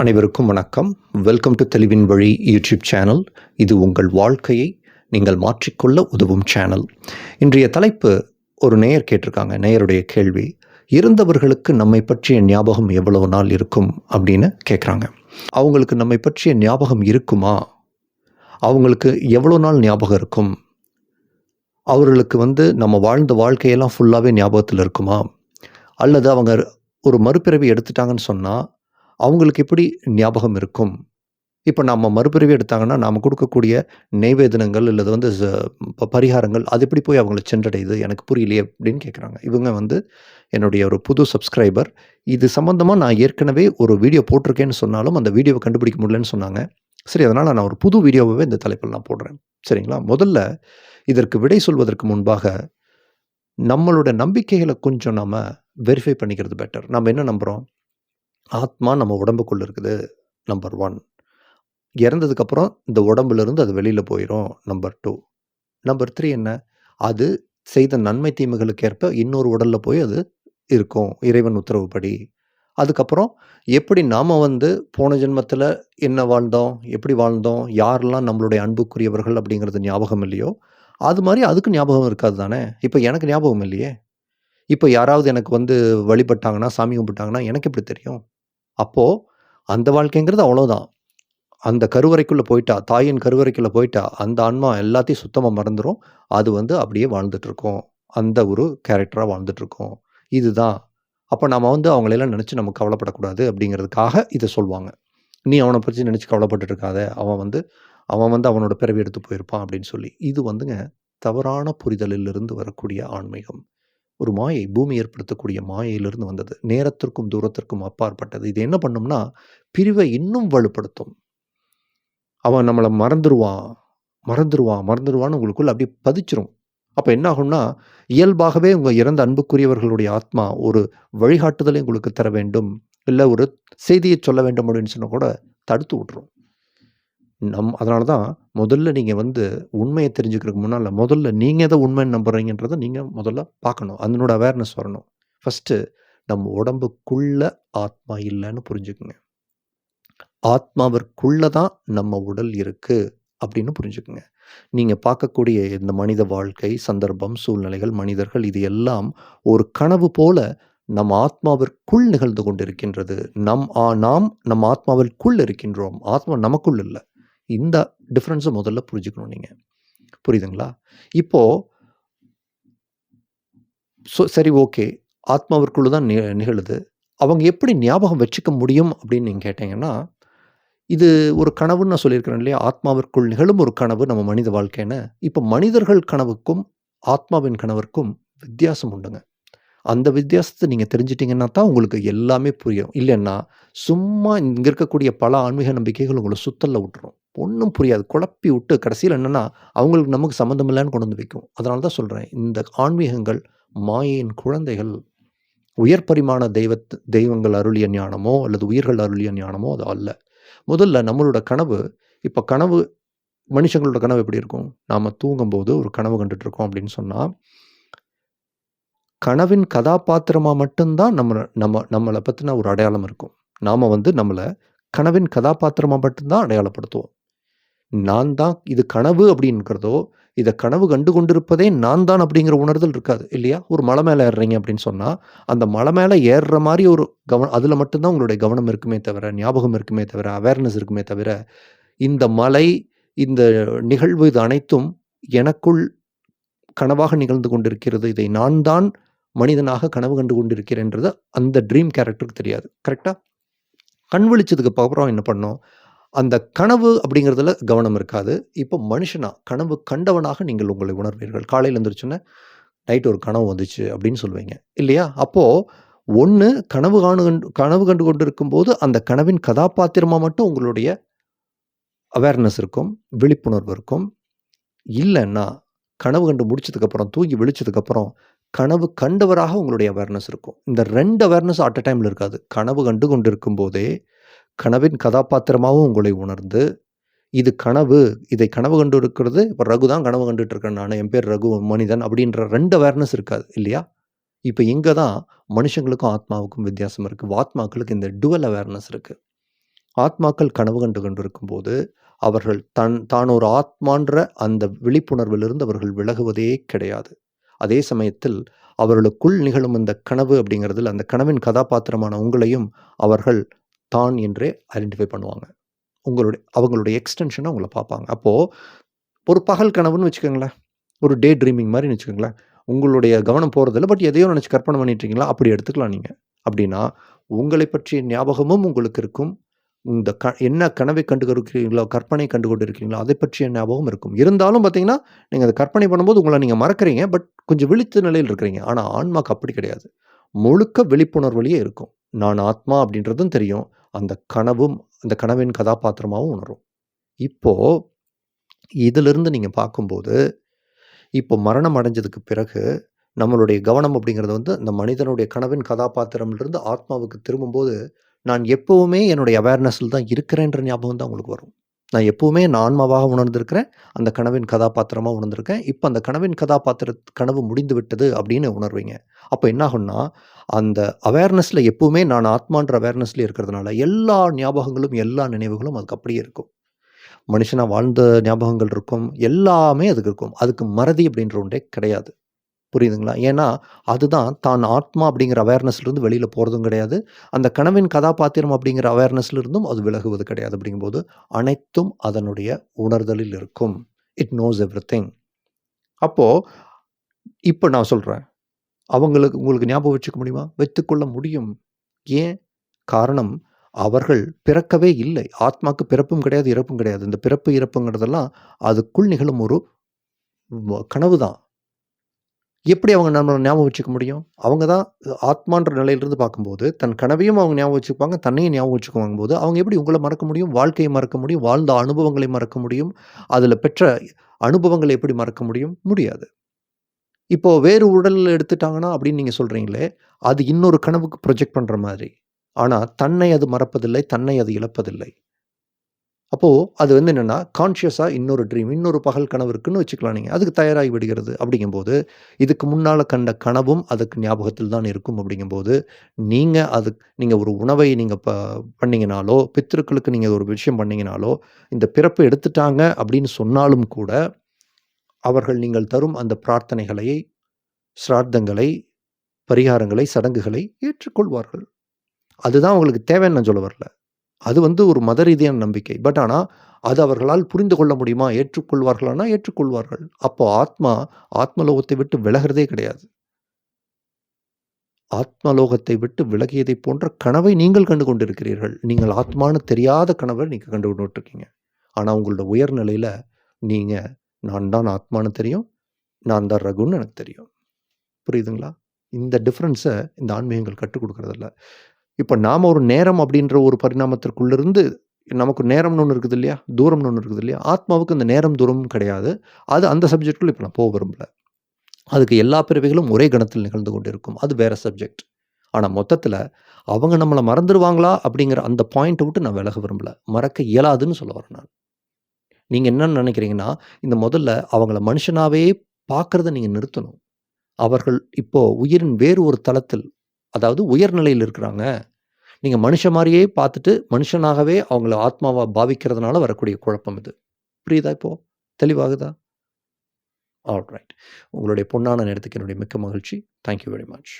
அனைவருக்கும் வணக்கம். Welcome to தெளிவின் வழி யூடியூப் சேனல் இது உங்கள் வாழ்க்கையை நீங்கள் மாற்றிக்கொள்ள உதவும் சேனல் இன்றைய தலைப்பு ஒரு நேயர் கேட்டிருக்காங்க. நேயருடைய கேள்வி இருந்தவர்களுக்கு நம்மை பற்றிய ஞாபகம் எவ்வளவு நாள் இருக்கும்? அப்படின்னு கேட்குறாங்க அவங்களுக்கு நம்மை பற்றிய ஞாபகம் இருக்குமா? அவங்களுக்கு எவ்வளோ நாள் ஞாபகம் இருக்கும்? அவர்களுக்கு வந்து நம்ம வாழ்ந்த வாழ்க்கையெல்லாம் ஃபுல்லாகவே ஞாபகத்தில் இருக்குமா? அல்லது அவங்க ஒரு மறுபிறவி எடுத்துட்டாங்கன்னு சொன்னால் அவங்களுக்கு எப்படி ஞாபகம் இருக்கும்? இப்போ நம்ம மறுபிறவி எடுத்தாங்கன்னா நாம் கொடுக்கக்கூடிய நெய்வேதனங்கள் அல்லது வந்து பரிகாரங்கள் அது எப்படி போய் அவங்களை சென்றடையுது? எனக்கு புரியலையே அப்படின்னு கேட்குறாங்க இவங்க வந்து என்னுடைய ஒரு புது சப்ஸ்கிரைபர் இது சம்மந்தமாக நான் ஏற்கனவே ஒரு வீடியோ போட்டிருக்கேன்னு சொன்னாலும் அந்த வீடியோவை கண்டுபிடிக்க முடியலன்னு சொன்னாங்க. சரி அதனால் நான் ஒரு புது வீடியோவை இந்த தலைப்பில் நான் போடுறேன். சரிங்களா? முதல்ல இதற்கு விடை சொல்வதற்கு முன்பாக நம்மளோட நம்பிக்கைகளை கொஞ்சம் நம்ம வெரிஃபை பண்ணிக்கிறது பெட்டர் நம்ம என்ன நம்புகிறோம் ஆத்மா நம்ம உடம்புக்குள்ளே இருக்குது நம்பர் ஒன் இறந்ததுக்கப்புறம் இந்த உடம்புலேருந்து அது வெளியில் போயிடும் நம்பர் டூ நம்பர் த்ரீ என்ன? அது செய்த நன்மை தீமைகளுக்கு ஏற்ப இன்னொரு உடலில் போய் அது இருக்கும் இறைவன் உத்தரவுப்படி. அதுக்கப்புறம் எப்படி நாம் வந்து போன ஜென்மத்தில் என்ன வாழ்ந்தோம் எப்படி வாழ்ந்தோம் யாரெல்லாம் நம்மளுடைய அன்புக்குரியவர்கள் அப்படிங்கிறது ஞாபகம் இல்லையோ அது மாதிரி அதுக்கு ஞாபகம் இருக்காது தானே? இப்போ எனக்கு ஞாபகம் இல்லையே? இப்போ யாராவது எனக்கு வந்து வழிபட்டாங்கன்னா சாமி கும்பிட்டாங்கன்னா எனக்கு எப்படி தெரியும்? அப்போது அந்த வாழ்க்கைங்கிறது அவ்வளோதான் அந்த கருவறைக்குள்ளே போயிட்டா தாயின் கருவறைக்குள்ளே போயிட்டா அந்த ஆன்மா எல்லாத்தையும் சுத்தமாக மறந்துடும் அது வந்து அப்படியே வாழ்ந்துட்டுருக்கோம். அந்த ஒரு கேரக்டராக வாழ்ந்துட்டுருக்கோம். இதுதான். அப்போ நம்ம வந்து அவங்களெல்லாம் நினச்சி நம்ம கவலைப்படக்கூடாது அப்படிங்கிறதுக்காக இதை சொல்லுவாங்க. நீ அவனை பற்றி நினச்சி கவலைப்பட்டுட்டு இருக்காத அவன் வந்து அவன் வந்து அவனோட பிறவி எடுத்து போயிருப்பான் அப்படின்னு சொல்லி. இது வந்துங்க தவறான புரிதலிலிருந்து வரக்கூடிய ஆன்மீகம். ஒரு மாயை பூமி ஏற்படுத்தக்கூடிய மாயையிலிருந்து வந்தது. நேரத்திற்கும் தூரத்திற்கும் அப்பாற்பட்டது. இது என்ன பண்ணும்னா பிரிவை இன்னும் வலுப்படுத்தும். அவன் நம்மளை மறந்துடுவான் மறந்துடுவான் மறந்துடுவான்னு உங்களுக்குள்ள அப்படியே பதிச்சிரும். அப்போ என்ன ஆகும்னா இயல்பாகவே உங்கள் இறந்த அன்புக்குரியவர்களுடைய ஆத்மா ஒரு வழிகாட்டுதலை உங்களுக்கு தர வேண்டும். இல்லை ஒரு செய்தியை சொல்ல வேண்டும் அப்படின்னு சொன்னால் கூட தடுத்து விட்ரும் நம் அதனால தான் முதல்ல நீங்கள் வந்து உண்மையை தெரிஞ்சுக்கிறதுக்கு முன்னால் முதல்ல நீங்கள் எதை உண்மைன்னு நம்புறீங்கன்றதை நீங்கள் முதல்ல பார்க்கணும். அதனோட அவேர்னஸ் வரணும். ஃபஸ்ட்டு நம்ம உடம்புக்குள்ள ஆத்மா இல்லைன்னு புரிஞ்சுக்குங்க. ஆத்மாவிற்குள்ள தான் நம்ம உடல் இருக்குது அப்படின்னு புரிஞ்சுக்குங்க. நீங்கள் பார்க்கக்கூடிய இந்த மனித வாழ்க்கை சந்தர்ப்பம் சூழ்நிலைகள் மனிதர்கள் இது எல்லாம் ஒரு கனவு போல நம் ஆத்மாவிற்குள் நிகழ்ந்து கொண்டிருக்கின்றது. நம் ஆ- நாம் நம் ஆத்மாவிற்குள் இருக்கின்றோம். ஆத்மா நமக்குள் இல்லை. இந்த டிஃப்ரென்ஸை முதல்ல புரிஞ்சுக்கணும் நீங்கள் புரியுதுங்களா? இப்போது so சரி ஓகே ஆத்மாவிற்குள்ள தான் நி நிகழுது. அவங்க எப்படி ஞாபகம் வச்சுக்க முடியும் அப்படின்னு நீங்கள் கேட்டீங்கன்னா இது ஒரு கனவுன்னு நான் சொல்லியிருக்கிறேன் இல்லையா? ஆத்மாவிற்குள் நிகழும் ஒரு கனவு நம்ம மனித வாழ்க்கைன்னு. இப்போ மனிதர்கள் கனவுக்கும் ஆத்மாவின் கனவுக்கும் வித்தியாசம் உண்டுங்க. அந்த வித்தியாசத்தை நீங்கள் தெரிஞ்சிட்டிங்கன்னா தான் உங்களுக்கு எல்லாமே புரியும். இல்லைன்னா சும்மா இங்கே இருக்கக்கூடிய பல ஆன்மீக நம்பிக்கைகள் உங்களை சுத்தலில் விட்டுரும். ஒன்றும் புரியாது. குழப்பி விட்டு கடைசியில் என்னென்னா அவங்களுக்கு நமக்கு சம்மந்தம் இல்லைன்னு கொண்டு வந்து வைக்கும். அதனால தான் சொல்கிறேன் இந்த ஆன்மீகங்கள் மாயையின் குழந்தைகள் உயர் பரிமாண தெய்வத் தெய்வங்கள் அருளிய ஞானமோ அல்லது உயிர்கள் அருளிய ஞானமோ அது அல்ல. முதல்ல நம்மளோட கனவு இப்போ கனவு மனுஷங்களோட கனவு எப்படி இருக்கும்? நாம் தூங்கும்போது ஒரு கனவு கண்டுட்டு இருக்கோம் அப்படின்னு சொன்னால் கனவின் கதாபாத்திரமாக மட்டும்தான் நம்மளை நம்ம நம்மளை பற்றின ஒரு அடையாளம் இருக்கும். நாம் வந்து நம்மளை கனவின் கதாபாத்திரமாக மட்டும்தான் அடையாளப்படுத்துவோம். நான் தான் இது கனவு அப்படிங்கிறதோ இதை கனவு கண்டு கொண்டிருப்பதே நான் தான் அப்படிங்கிற உணர்தல் இருக்காது இல்லையா? ஒரு மலை மேலே ஏறுறீங்க அப்படின்னு சொன்னால் அந்த மலை மேலே ஏறுற மாதிரி ஒரு கவனம் அதில் மட்டும்தான் உங்களுடைய கவனம் இருக்குமே தவிர ஞாபகம் இருக்குமே தவிர அவேர்னஸ் இருக்குமே தவிர இந்த மலை இந்த நிகழ்வு இது அனைத்தும் எனக்குள் கனவாக நிகழ்ந்து கொண்டிருக்கிறது. இதை நான் தான் மனிதனாக கனவு கண்டு கொண்டிருக்கிறேன்றது அந்த ட்ரீம் கேரக்டருக்கு தெரியாது. கரெக்டாக கண் விழிச்சதுக்கு அப்புறம் என்ன பண்ணோம்? அந்த கனவு அப்படிங்கிறதுல கவனம் இருக்காது. இப்போ மனுஷனா கனவு கண்டவனாக நீங்கள் உங்களை உணர்வீர்கள். காலையில் எழுந்திரிச்சோன்னே நைட் ஒரு கனவு வந்துச்சு அப்படின்னு சொல்லுவீங்க. இல்லையா? அப்போது ஒன்று கனவு காணு கண்டு கனவு கண்டு கொண்டு இருக்கும்போது அந்த கனவின் கதாபாத்திரமாக மட்டும் உங்களுடைய அவேர்னஸ் இருக்கும் விழிப்புணர்வு இருக்கும். இல்லைன்னா கனவு கண்டு முடிச்சதுக்கப்புறம் தூங்கி விழிச்சதுக்கப்புறம் கனவு கண்டவராக உங்களுடைய அவேர்னஸ் இருக்கும். இந்த ரெண்டு அவேர்னஸ் அட் அ டைமில் இருக்காது. கனவு கண்டு கொண்டு இருக்கும்போதே கனவின் கதாபாத்திரமாகவும் உங்களை உணர்ந்து இது கனவு இதை கனவு கண்டு இருக்கிறது இப்போ ரகு தான் கனவு கண்டுட்டு இருக்கேன் நான் என் பேர் ரகு மனிதன் அப்படின்ற ரெண்டு அவேர்னஸ் இருக்காது இல்லையா? இப்போ இங்கே தான் மனுஷங்களுக்கும் ஆத்மாவுக்கும் வித்தியாசம் இருக்குது ஆத்மாக்களுக்கு இந்த டுவல் அவேர்னஸ் இருக்குது ஆத்மாக்கள் கனவு கண்டு கொண்டிருக்கும் போது அவர்கள் தன் தான் ஒரு ஆத்மான்ற அந்த விழிப்புணர்விலிருந்து அவர்கள் விலகுவதே கிடையாது. அதே சமயத்தில் அவர்களுக்குள் நிகழும் இந்த கனவு அப்படிங்கிறதுல அந்த கனவின் கதாபாத்திரமான உங்களையும் அவர்கள் தான் என்றே ஐடென்டிஃபை பண்ணுவாங்க. உங்களுடைய அவங்களுடைய எக்ஸ்டென்ஷனை உங்களை பார்ப்பாங்க. அப்போது ஒரு பகல் கனவுன்னு வச்சுக்கோங்களேன். ஒரு டே ட்ரீமிங் மாதிரி வச்சுக்கோங்களேன். உங்களுடைய கவனம் போகிறதில்ல பட் எதையோ நினச்சி கற்பனை பண்ணிட்டுருக்கீங்களா அப்படி எடுத்துக்கலாம் நீங்கள் அப்படின்னா உங்களை பற்றிய ஞாபகமும் உங்களுக்கு இருக்கும். இந்த க என்ன கனவை கண்டு கொடுக்கிறீங்களோ கற்பனை கண்டு கொண்டு இருக்கீங்களோ அதை பற்றிய ஞாபகம் இருக்கும். இருந்தாலும் பார்த்தீங்கன்னா நீங்கள் அதை கற்பனை பண்ணும்போது உங்களை நீங்கள் மறக்கிறீங்க பட் கொஞ்சம் விழித்த நிலையில் இருக்கிறீங்க. ஆனால் ஆன்மாக்கு அப்படி கிடையாது. முழுக்க விழிப்புணர்வுலேயே இருக்கும். நான் ஆத்மா அப்படின்றதும் தெரியும். அந்த கனவும் அந்த கனவின் கதாபாத்திரமாகவும் உணரும். இப்போது இதிலிருந்து நீங்கள் பார்க்கும்போது இப்போ மரணம் அடைஞ்சதுக்கு பிறகு நம்மளுடைய கவனம் அப்படிங்கிறது வந்து அந்த மனிதனுடைய கனவின் கதாபாத்திரம்லேருந்து ஆத்மாவுக்கு திரும்பும்போது நான் எப்போவுமே என்னுடைய அவேர்னஸில் தான் இருக்கிறேன்ற ஞாபகம் தான் உங்களுக்கு வரும். நான் எப்போவுமே நான் ஆன்மாவாக உணர்ந்திருக்கிறேன். அந்த கனவின் கதாபாத்திரமாக உணர்ந்திருக்கேன். இப்போ அந்த கனவின் கதாபாத்திர கனவு முடிந்து விட்டது அப்படின்னு உணர்வீங்க. அப்போ என்ன ஆகும்னா அந்த அவேர்னஸில் எப்போவுமே நான் ஆத்மான்ற அவேர்னஸ்லேயே இருக்கிறதுனால எல்லா ஞாபகங்களும் எல்லா நினைவுகளும் அதுக்கு அப்படியே இருக்கும். மனுஷனாக வாழ்ந்த ஞாபகங்கள் இருக்கும். எல்லாமே அதுக்கு இருக்கும். அதுக்கு மறதி அப்படின்ற ஒன்றே கிடையாது. புரியுதுங்களா? ஏன்னா அதுதான் தான் ஆத்மா அப்படிங்கிற அவேர்னஸ்லேருந்து வெளியில் போகிறதும் கிடையாது. அந்த கனவின் கதாபாத்திரம் அப்படிங்கிற அவேர்னஸ்லேருந்தும் அது விலகுவது கிடையாது அப்படிங்கும்போது அனைத்தும் அதனுடைய உணர்தலில் இருக்கும். இட் நோஸ் எவ்ரி திங் அப்போது இப்போ நான் சொல்கிறேன் அவங்களுக்கு உங்களுக்கு ஞாபகம் வச்சுக்க முடியுமா? வைத்துக்கொள்ள முடியும். ஏன்? காரணம் அவர்கள் பிறக்கவே இல்லை. ஆத்மாக்கு பிறப்பும் கிடையாது இறப்பும் கிடையாது. இந்த பிறப்பு இறப்புங்கிறதெல்லாம் அதுக்குள் நிகழும் ஒரு கனவு தான் எப்படி அவங்க நம்மளை ஞாபகம் வச்சுக்க முடியும்? அவங்க தான் ஆத்மான்ற நிலையிலிருந்து பார்க்கும்போது தன் கனவையும் அவங்க ஞாபகம் வச்சுப்பாங்க தன்னையும் ஞாபகம் வச்சுக்குவாங்க போது அவங்க எப்படி உங்களை மறக்க முடியும்? வாழ்க்கையை மறக்க முடியும்? வாழ்ந்த அனுபவங்களை மறக்க முடியும்? அதில் பெற்ற அனுபவங்களை எப்படி மறக்க முடியும்? முடியாது. இப்போ வேறு உடல் எடுத்துட்டாங்கன்னா அப்படின்னு நீங்கள் சொல்கிறீங்களே அது இன்னொரு கனவுக்கு ப்ரொஜெக்ட் பண்ணுற மாதிரி. ஆனால் தன்னை அது மறப்பதில்லை தன்னை அது இழப்பதில்லை. அப்போது அது வந்து என்னென்னா கான்ஷியஸாக இன்னொரு ட்ரீம் இன்னொரு பகல் கனவு இருக்குன்னு வச்சுக்கலாம் நீங்கள் அதுக்கு தயாராகி விடுகிறது அப்படிங்கும்போது இதுக்கு முன்னால் கண்ட கனவும் அதுக்கு ஞாபகத்தில் தான் இருக்கும் அப்படிங்கும்போது நீங்கள் அது நீங்கள் ஒரு உணவை நீங்கள் ப பண்ணிங்கனாலோ பித்திருக்களுக்கு நீங்கள் ஒரு விஷயம் பண்ணிங்கனாலோ இந்த பிறப்பு எடுத்துட்டாங்க அப்படின்னு சொன்னாலும் கூட அவர்கள் நீங்கள் தரும் அந்த பிரார்த்தனைகளை சிரார்த்தங்களை பரிகாரங்களை சடங்குகளை ஏற்றுக்கொள்வார்கள். அதுதான் உங்களுக்கு தேவைன்னு நான் சொல்ல வரல. அது வந்து ஒரு மத ரீதியான நம்பிக்கை. பட் ஆனால் அது அவர்களால் புரிந்து கொள்ள முடியுமா? ஏற்றுக்கொள்வார்களானா? ஏற்றுக்கொள்வார்கள். அப்போ ஆத்மா ஆத்மலோகத்தை விட்டு விலகிறதே கிடையாது. ஆத்மலோகத்தை விட்டு விலகியதை போன்ற கனவை நீங்கள் கண்டு கொண்டிருக்கிறீர்கள். நீங்கள் ஆத்மானு தெரியாத கனவை நீங்கள் கண்டு கொண்டுருக்கீங்க ஆனால் உங்களோட உயர்நிலையில் நீங்கள் நான் தான் ஆத்மானு தெரியும் நான் தான் ரகுன்னு எனக்கு தெரியும். புரியுதுங்களா? இந்த டிஃப்ரென்ஸை இந்த ஆன்மீகங்கள் கற்றுக் கொடுக்குறதில்ல. இப்போ நாம் ஒரு நேரம் அப்படின்ற ஒரு பரிணாமத்திற்குள்ளிருந்து நமக்கு நேரம்னு ஒன்று இருக்குது இல்லையா? தூரம்னு ஒன்று இருக்குது இல்லையா? ஆத்மாவுக்கு அந்த நேரம் தூரமும் கிடையாது. அது அந்த சப்ஜெக்டுக்குள்ள இப்போ நான் போக விரும்பல. அதுக்கு எல்லா பிறவைகளும் ஒரே கணத்தில் நிகழ்ந்து கொண்டு இருக்கும் அது வேற சப்ஜெக்ட் ஆனால் மொத்தத்தில் அவங்க நம்மளை மறந்துடுவாங்களா அப்படிங்கிற அந்த பாயிண்ட்டை விட்டு நான் விலக விரும்பலை. மறக்க இயலாதுன்னு சொல்ல வரேன் நான். நீங்கள் என்னன்னு நினைக்கிறீங்கன்னா இந்த முதல்ல அவங்கள மனுஷனாகவே பார்க்குறத நீங்கள் நிறுத்தணும். அவர்கள் இப்போ உயிரின் வேறு ஒரு தளத்தில் அதாவது உயர்நிலையில் இருக்கிறாங்க. நீங்கள் மனுஷ மாதிரியே பார்த்துட்டு மனுஷனாகவே அவங்கள ஆத்மாவாக பாவிக்கிறதுனால வரக்கூடிய குழப்பம் இது. புரியுதா இப்போ? தெளிவாகுதா? ஆல் ரைட் உங்களுடைய பொன்னான நேரத்துக்கு என்னுடைய மிக்க மகிழ்ச்சி. Thank you very much